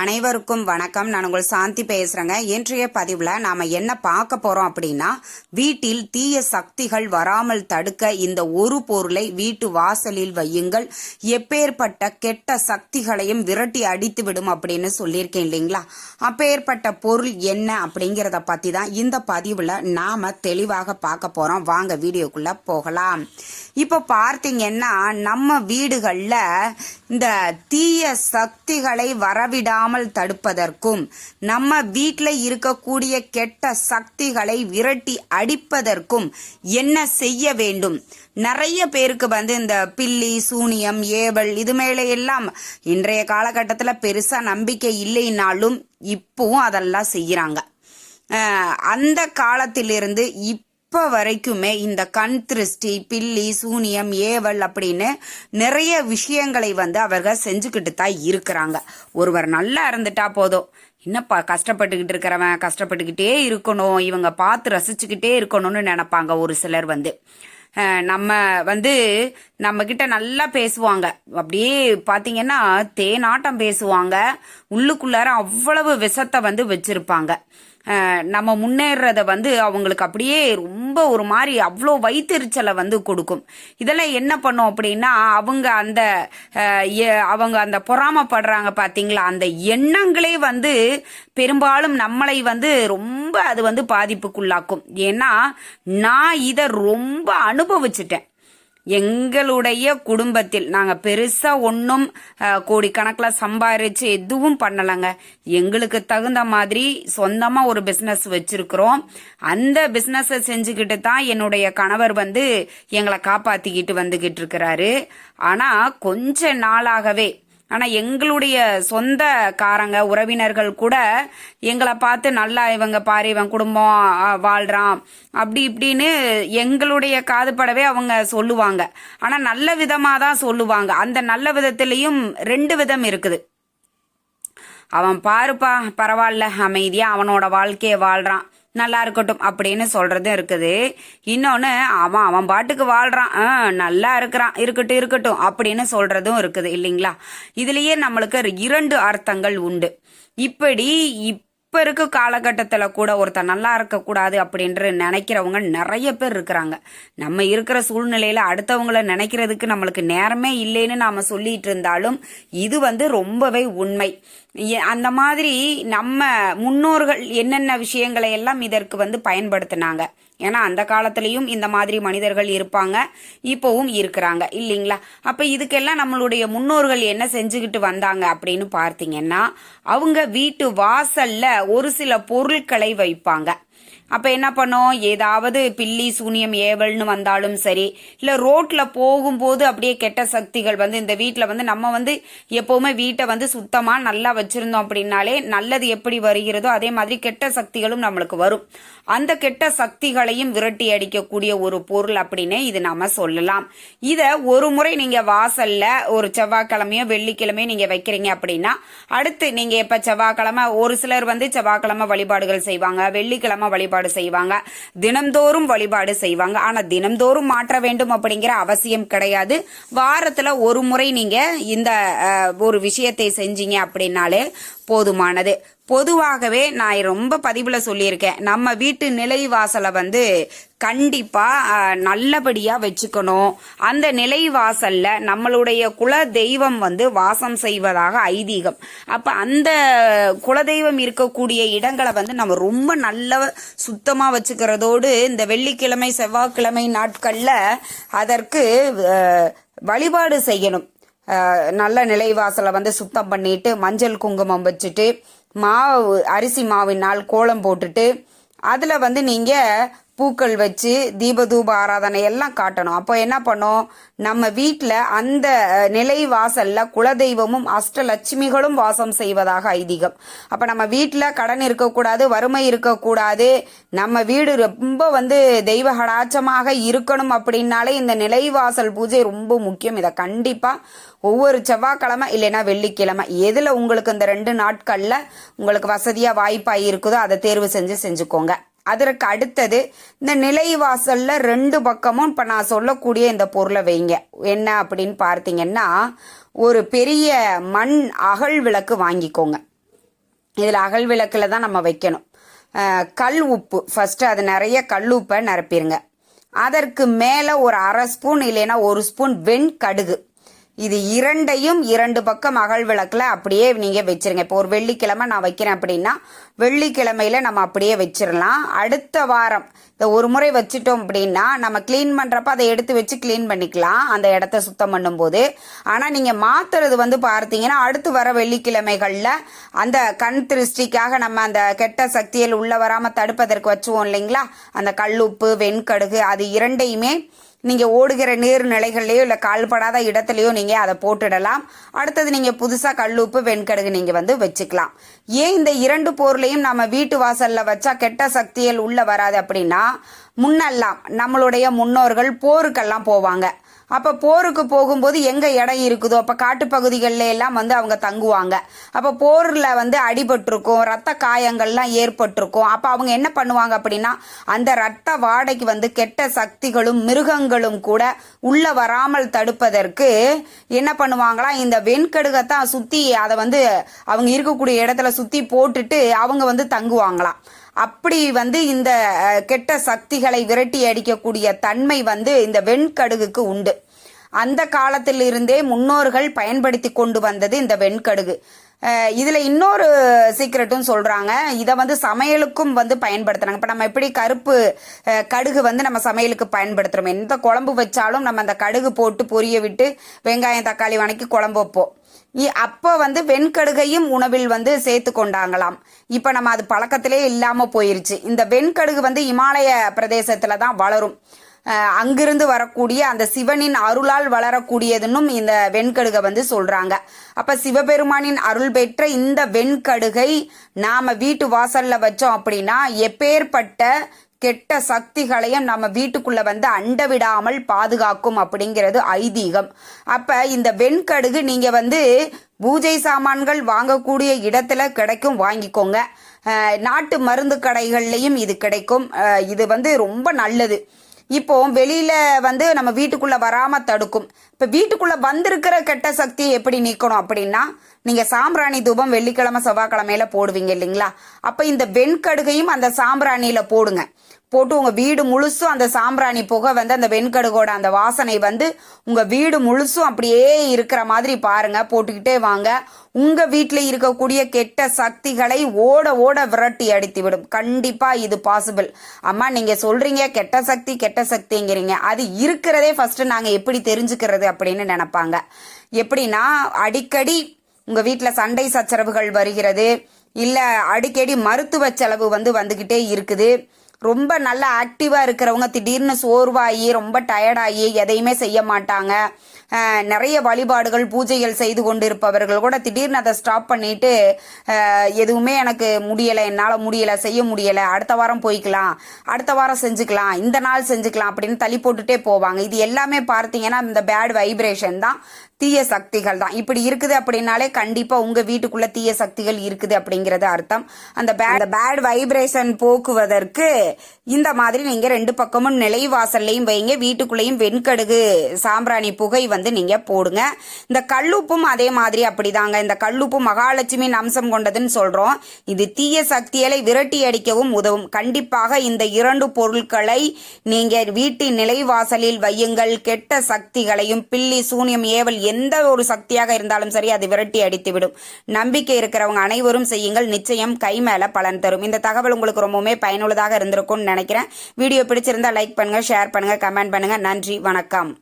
அனைவருக்கும் வணக்கம். நான் உங்கள் சாந்தி பேசுறேங்க. இன்றைய பதிவுல நாம என்ன பார்க்க போறோம் அப்படின்னா வீட்டில் தீய சக்திகள் வராமல் தடுக்க இந்த ஒரு பொருளை வீட்டு வாசலில் வையுங்கள். எப்பேற்பட்ட கெட்ட சக்திகளையும் விரட்டி அடித்து விடும் அப்படின்னு சொல்லியிருக்கேன் இல்லைங்களா? அப்பேற்பட்ட பொருள் என்ன அப்படிங்கிறத பத்தி தான் இந்த பதிவுல நாம தெளிவாக பார்க்க போறோம். வாங்க வீடியோக்குள்ள போகலாம். இப்போ பார்த்தீங்கன்னா நம்ம வீடுகளில் இந்த தீய சக்திகளை வராமல் தடுப்பதற்கும் நம்ம வீட்டில் இருக்கக்கூடிய கெட்ட சக்திகளை விரட்டி அடிப்பதற்கும் என்ன செய்ய வேண்டும்? நிறைய பேருக்கு வந்து இந்த பில்லி சூனியம் ஏவல் இது மேலே எல்லாம் இன்றைய காலகட்டத்தில் பெருசாக நம்பிக்கை இல்லைனாலும் இப்பவும் அதெல்லாம் செய்கிறாங்க அந்த காலத்திலிருந்து இப் இப்போ வரைக்குமே இந்த கண் திருஷ்டி பில்லி சூனியம் ஏவல் அப்படின்னு நிறைய விஷயங்களை வந்து அவர்கள் செஞ்சுக்கிட்டு தான் இருக்கிறாங்க. ஒருவர் நல்லா இருந்துட்டா போதும். என்னப்பா கஷ்டப்பட்டுக்கிட்டு இருக்கிறவன் கஷ்டப்பட்டுக்கிட்டே இருக்கணும். இவங்க பார்த்து ரசிச்சுக்கிட்டே இருக்கணும்னு நினைப்பாங்க ஒரு சிலர் வந்து. நம்ம வந்து நம்ம கிட்ட நல்லா பேசுவாங்க. அப்படியே பார்த்தீங்கன்னா தேனாட்டம் பேசுவாங்க. உள்ளுக்குள்ளார அவ்வளவு விஷத்தை வந்து வச்சிருப்பாங்க. நம்ம முன்னேறத வந்து அவங்களுக்கு அப்படியே ரொம்ப ஒரு மாதிரி அவ்வளோ வயிற்றுச்சலை வந்து கொடுக்கும். இதெல்லாம் என்ன பண்ணும் அப்படின்னா அவங்க அந்த அவங்க அந்த பொறாமப்படுறாங்க பார்த்தீங்களா அந்த எண்ணங்களே வந்து பெரும்பாலும் நம்மளை வந்து ரொம்ப அது வந்து பாதிப்புக்குள்ளாக்கும். ஏன்னா நான் இதை ரொம்ப அனுபவிச்சிட்டேன். எங்களுடைய குடும்பத்தில் நாங்கள் பெருசாக ஒன்றும் கோடிக்கணக்கில் சம்பாரிச்சு எதுவும் பண்ணலைங்க. எங்களுக்கு தகுந்த மாதிரி சொந்தமாக ஒரு பிஸ்னஸ் வச்சுருக்குறோம். அந்த பிஸ்னஸை செஞ்சுக்கிட்டு தான் என்னுடைய கணவர் வந்து எங்களை காப்பாற்றிக்கிட்டு வந்துக்கிட்டு இருக்கிறாரு. ஆனால் கொஞ்ச நாளாகவே ஆனால் எங்களுடைய சொந்தக்காரங்க உறவினர்கள் கூட எங்களை பார்த்து நல்லா இவங்க பாரு இவன் குடும்பம் வாழ்கிறான் அப்படி இப்படின்னு எங்களுடைய காதுபடவே அவங்க சொல்லுவாங்க. ஆனால் நல்ல விதமாக தான் சொல்லுவாங்க. அந்த நல்ல விதத்துலேயும் ரெண்டு விதம் இருக்குது. அவன் பாருப்பா பரவாயில்ல அமைதியாக அவனோட வாழ்க்கையை வாழ்கிறான் நல்லா இருக்கட்டும் அப்படின்னு சொல்றதும் இருக்குது. இன்னொன்று அவன் அவன் பாட்டுக்கு வாழ்றான். நல்லா இருக்கிறான். இருக்கட்டும் இருக்கட்டும் அப்படின்னு சொல்றதும் இருக்குது இல்லைங்களா? இதுலயே நம்மளுக்கு இரண்டு அர்த்தங்கள் உண்டு. இப்படி இப் இப்போ இருக்க காலகட்டத்தில் கூட ஒருத்தர் நல்லா இருக்கக்கூடாது அப்படின்ற நினைக்கிறவங்க நிறைய பேர் இருக்கிறாங்க. நம்ம இருக்கிற சூழ்நிலையில் அடுத்தவங்கள நினைக்கிறதுக்கு நம்மளுக்கு நேரமே இல்லைன்னு நாம் சொல்லிட்டு இருந்தாலும் இது வந்து ரொம்பவே உண்மை. அந்த மாதிரி நம்ம முன்னோர்கள் என்னென்ன விஷயங்களை எல்லாம் இதற்கு வந்து பயன்படுத்தினாங்க. ஏன்னா அந்த காலத்திலையும் இந்த மாதிரி மனிதர்கள் இருப்பாங்க. இப்போவும் இருக்கிறாங்க. இல்லைங்களா? அப்போ இதுக்கெல்லாம் நம்மளுடைய முன்னோர்கள் என்ன செஞ்சுக்கிட்டு வந்தாங்க அப்படின்னு பார்த்தீங்கன்னா அவங்க வீட்டு வாசல்ல ஒரு சில பொருட்களை வைப்பாங்க. அப்போ என்ன பண்ணோம்? ஏதாவது பில்லி சூனியம் ஏவல்னு வந்தாலும் சரி இல்லை ரோட்டில் போகும்போது அப்படியே கெட்ட சக்திகள் வந்து இந்த வீட்டில் வந்து நம்ம வந்து எப்போவுமே வீட்டை வந்து சுத்தமாக நல்லா வச்சுருந்தோம் அப்படின்னாலே நல்லது எப்படி வருகிறதோ அதே மாதிரி கெட்ட சக்திகளும் நம்மளுக்கு வரும். அந்த கெட்ட சக்திகளையும் விரட்டி அடிக்கக்கூடிய ஒரு பொருள் அப்படின்னு இது நாம சொல்லலாம். இதை ஒரு முறை நீங்கள் வாசலில் ஒரு செவ்வாய்க்கிழமையோ வெள்ளிக்கிழமையோ நீங்கள் வைக்கிறீங்க அப்படின்னா அடுத்து நீங்கள் இப்போ செவ்வாய்க்கிழமை ஒரு சிலர் வந்து செவ்வாய்க்கிழமை வழிபாடுகள் செய்வாங்க வெள்ளிக்கிழமை வழிபாடு வழிபாடு செய்வாங்க. தினம்தோறும் வழிபாடு செய்வாங்க. ஆனா தினம்தோறும் மாற்ற வேண்டும் அப்படிங்கிற அவசியம் கிடையாது. வாரத்துல ஒரு முறை நீங்க இந்த ஒரு விஷயத்தை செஞ்சீங்க அப்படின்னாலே போதுமானது. பொதுவாகவே நான் ரொம்ப பதிவில் சொல்லியிருக்கேன். நம்ம வீட்டு நிலைவாசலை வந்து கண்டிப்பாக நல்லபடியாக வச்சுக்கணும். அந்த நிலை வாசலில் நம்மளுடைய குல தெய்வம் வந்து வாசம் செய்வதாக ஐதீகம். அப்போ அந்த குலதெய்வம் இருக்கக்கூடிய இடங்களை வந்து நம்ம ரொம்ப நல்ல சுத்தமாக வச்சுக்கிறதோடு இந்த வெள்ளிக்கிழமை செவ்வாய்க்கிழமை நாட்களில் அதற்கு வழிபாடு செய்யணும். நல்ல நிலைவாசலை வந்து சுத்தம் பண்ணிட்டு மஞ்சள் குங்குமம் வச்சுட்டு மாவு அரிசி மாவினால் கோலம் போட்டுட்டு அதில் வந்து நீங்கள் பூக்கள் வச்சு தீபதூப ஆராதனை எல்லாம் காட்டணும். அப்போ என்ன பண்ணும்? நம்ம வீட்டில் அந்த நிலை வாசல்ல குலதெய்வமும் அஷ்டலட்சுமிகளும் வாசம் செய்வதாக ஐதீகம். அப்போ நம்ம வீட்டில் கடன் இருக்கக்கூடாது வறுமை இருக்கக்கூடாது. நம்ம வீடு ரொம்ப வந்து தெய்வ கடாச்சமாக இருக்கணும் அப்படின்னாலே இந்த நிலைவாசல் பூஜை ரொம்ப முக்கியம். இதை கண்டிப்பாக ஒவ்வொரு செவ்வாய்க்கிழமை இல்லைன்னா வெள்ளிக்கிழமை எதில் உங்களுக்கு இந்த ரெண்டு நாட்களில் உங்களுக்கு வசதியாக வாய்ப்பாக இருக்குதோ அதை தேர்வு செஞ்சு செஞ்சுக்கோங்க. அதற்கு அடுத்தது இந்த நிலைவாசல்ல ரெண்டு பக்கமும் இப்போ நான் சொல்லக்கூடிய இந்த பொருளை வைங்க. என்ன அப்படின்னு பார்த்தீங்கன்னா ஒரு பெரிய மண் அகல் விளக்கு வாங்கிக்கோங்க. இதில் அகல் விளக்கில் தான் நம்ம வைக்கணும். கல் உப்பு. ஃபஸ்ட்டு அது நிறைய கல் உப்பை நிரப்பிடுங்க அதற்கு மேலே ஒரு அரை ஸ்பூன் இல்லைன்னா ஒரு ஸ்பூன் வெண் கடுகு. இது இரண்டையும் இரண்டு பக்கம் அகல் விளக்கில் அப்படியே நீங்கள் வச்சுருங்க. இப்போ ஒரு வெள்ளிக்கிழமை நான் வைக்கிறேன் அப்படின்னா வெள்ளிக்கிழமையில நம்ம அப்படியே வச்சிடலாம் அடுத்த வாரம் இந்த ஒரு முறை வச்சுட்டோம் அப்படின்னா நம்ம க்ளீன் பண்ணுறப்ப அதை எடுத்து வச்சு க்ளீன் பண்ணிக்கலாம். அந்த இடத்த சுத்தம் பண்ணும்போது. ஆனால் நீங்கள் மாத்துறது வந்து பார்த்தீங்கன்னா அடுத்து வர வெள்ளிக்கிழமைகளில் அந்த கண் திருஷ்டிக்காக நம்ம அந்த கெட்ட சக்தியில் உள்ள வராமல் தடுப்பதற்கு வச்சுவோம் இல்லைங்களா? அந்த கல்லுப்பு வெண்கடுகு அது இரண்டையுமே நீங்கள் ஓடுகிற நீர்நிலைகள்லையோ இல்லை கால்படாத இடத்துலையோ நீங்கள் அதை போட்டுடலாம். அடுத்தது நீங்கள் புதுசாக கல்லுப்பு வெண்கடுகு நீங்கள் வந்து வச்சுக்கலாம். ஏன் இந்த இரண்டு பொருளையும் நம்ம வீட்டு வாசலில் வச்சா கெட்ட சக்திகள் உள்ளே வராது அப்படின்னா முன்னெல்லாம் நம்மளுடைய முன்னோர்கள் போருக்கெல்லாம் போவாங்க. அப்போ போருக்கு போகும்போது எங்கே இடம் இருக்குதோ அப்போ காட்டுப்பகுதிகளில் எல்லாம் வந்து அவங்க தங்குவாங்க. அப்போ போரில் வந்து அடிபட்டிருக்கும் ரத்த காயங்கள்லாம் ஏற்பட்டிருக்கும். அப்போ அவங்க என்ன பண்ணுவாங்க அப்படின்னா அந்த ரத்த வாடைக்கு வந்து கெட்ட சக்திகளும் மிருகங்களும் கூட உள்ள வராமல் தடுப்பதற்கு என்ன பண்ணுவாங்களாம் இந்த வெண்கடுகத்தான் சுற்றி அதை வந்து அவங்க இருக்கக்கூடிய இடத்துல சுற்றி போட்டுட்டு அவங்க வந்து தங்குவாங்களாம். அப்படி வந்து இந்த கெட்ட சக்திகளை விரட்டி அடிக்கக்கூடிய தன்மை வந்து இந்த வெண்கடுகுக்கு உண்டு. அந்த காலத்திலிருந்தே முன்னோர்கள் பயன்படுத்தி கொண்டு வந்தது இந்த வெண்கடுகு. இதில் இன்னொரு சீக்ரெட்டும் சொல்கிறாங்க இதை வந்து சமையலுக்கும் வந்து பயன்படுத்துகிறாங்க இப்போ நம்ம எப்படி கருப்பு கடுகு வந்து நம்ம சமையலுக்கு பயன்படுத்துகிறோம் எந்த குழம்பு வச்சாலும் நம்ம அந்த கடுகு போட்டு பொரிய விட்டு வெங்காயம் தக்காளி வணக்கி குழம்பு வைப்போம். இ- அப்போ வந்து வெண்கடுகையும் உணவில் வந்து சேர்த்து கொண்டாங்களாம். இப்போ நம்ம அது பழக்கத்திலே இல்லாமல் போயிருச்சு. இந்த வெண்கடுகு வந்து இமாலய பிரதேசத்தில் தான் வளரும். அங்கிருந்து வரக்கூடிய அந்த சிவனின் அருளால் வளரக்கூடியதுன்னும் இந்த வெண்கடுகை வந்து சொல்றாங்க. அப்ப சிவபெருமானின் அருள் பெற்ற இந்த வெண்கடுகை நாம வீட்டு வாசல்ல வச்சோம் அப்படின்னா எப்பேற்பட்ட கெட்ட சக்திகளையும் நம்ம வீட்டுக்குள்ள வந்து அண்ட விடாமல் பாதுகாக்கும் அப்படிங்கிறது ஐதீகம். அப்ப இந்த வெண்கடுகு நீங்க வந்து பூஜை சாமான்கள் வாங்கக்கூடிய இடத்துல கிடைக்கும் வாங்கிக்கோங்க. நாட்டு மருந்து கடைகள்லையும் இது கிடைக்கும். இது வந்து ரொம்ப நல்லது. இப்போ வெளியில வந்து நம்ம வீட்டுக்குள்ள வராம தடுக்கும். இப்ப வீட்டுக்குள்ள வந்திருக்கிற கெட்ட சக்தியை எப்படி நீக்கணும் அப்படின்னா நீங்க சாம்பிராணி தூபம் வெள்ளிக்கிழமை செவ்வாய்க்கிழமையில போடுவீங்க இல்லைங்களா? அப்ப இந்த வெண்கடுகையும் அந்த சாம்பிராணியில போடுங்க. போட்டு உங்க வீடு முழுசும் அந்த சாம்பிராணி புகை வந்து அந்த வெண்கடுகோட அந்த வாசனை வந்து உங்க வீடு முழுசும் அப்படியே இருக்கிற மாதிரி பாருங்க போட்டுக்கிட்டே வாங்க. உங்க வீட்டுல இருக்கக்கூடிய கெட்ட சக்திகளை ஓட ஓட விரட்டி அடித்து விடும் கண்டிப்பா இது பாசிபிள் அம்மா நீங்க சொல்றீங்க கெட்ட சக்தி கெட்ட சக்திங்கிறீங்க. அது இருக்கிறதே ஃபர்ஸ்ட் நாங்க எப்படி தெரிஞ்சுக்கிறது அப்படின்னு நினைப்பாங்க. எப்படின்னா அடிக்கடி உங்க வீட்டுல சண்டை சச்சரவுகள் வருகிறது. இல்ல அடிக்கடி மருத்துவ செலவு வந்து வந்துகிட்டே இருக்குது. ரொம்ப நல்ல ஆக்டிவாக இருக்கிறவங்க திடீர்னு சோர்வாகி ரொம்ப டயர்டாகி எதையுமே செய்ய மாட்டாங்க. நிறைய வழிபாடுகள் பூஜைகள் செய்து கொண்டிருப்பவர்கள் கூட திடீர்னு அதை ஸ்டாப் பண்ணிட்டு எதுவுமே எனக்கு முடியலை என்னால் முடியலை செய்ய முடியலை அடுத்த வாரம் போய்க்கலாம் அடுத்த வாரம் செஞ்சுக்கலாம் இந்த நாள் செஞ்சுக்கலாம் அப்படின்னு தள்ளி போட்டுட்டே போவாங்க. இது எல்லாமே பார்த்தீங்கன்னா இந்த பேட் வைப்ரேஷன் தான். தீய சக்திகள் தான். இப்படி இருக்குது அப்படின்னாலே கண்டிப்பா உங்க வீட்டுக்குள்ள தீய சக்திகள் இருக்குது அப்படிங்கறது அர்த்தம். அந்த பேட் பேட் வைப்ரேஷன் போக்குவதற்கு இந்த மாதிரி நீங்க ரெண்டு பக்கமும் நிலைவாசல்லையும் வைங்க. வீட்டுக்குள்ளேயும் வெண்கடுகு சாம்பிராணி புகை வந்து நீங்க போடுங்க. இந்த கல்லுப்பும் அதே மாதிரி அப்படிதாங்க. இந்த கல்லுப்பு மகாலட்சுமியின் அம்சம் கொண்டதுன்னு சொல்றோம். இது தீய சக்திகளை விரட்டி அடிக்கவும் உதவும். கண்டிப்பாக இந்த இரண்டு பொருட்களை நீங்க வீட்டின் நிலைவாசலில் வையுங்கள். கெட்ட சக்திகளையும் பில்லி சூனியம் ஏவல் எந்த ஒரு சக்தியாக இருந்தாலும் சரி அது விரட்டி அடித்துவிடும். நம்பிக்கை இருக்கிறவங்க அனைவரும் செய்யுங்கள். நிச்சயம் கை மேல பலன் தரும். இந்த தகவல் உங்களுக்கு ரொம்பவுமே பயனுள்ளதாக இருந்திருக்கும்னு நினைக்கிறேன். வீடியோ பிடிச்சிருந்தா லைக் பண்ணுங்க ஷேர் பண்ணுங்க கமெண்ட் பண்ணுங்க. நன்றி வணக்கம்.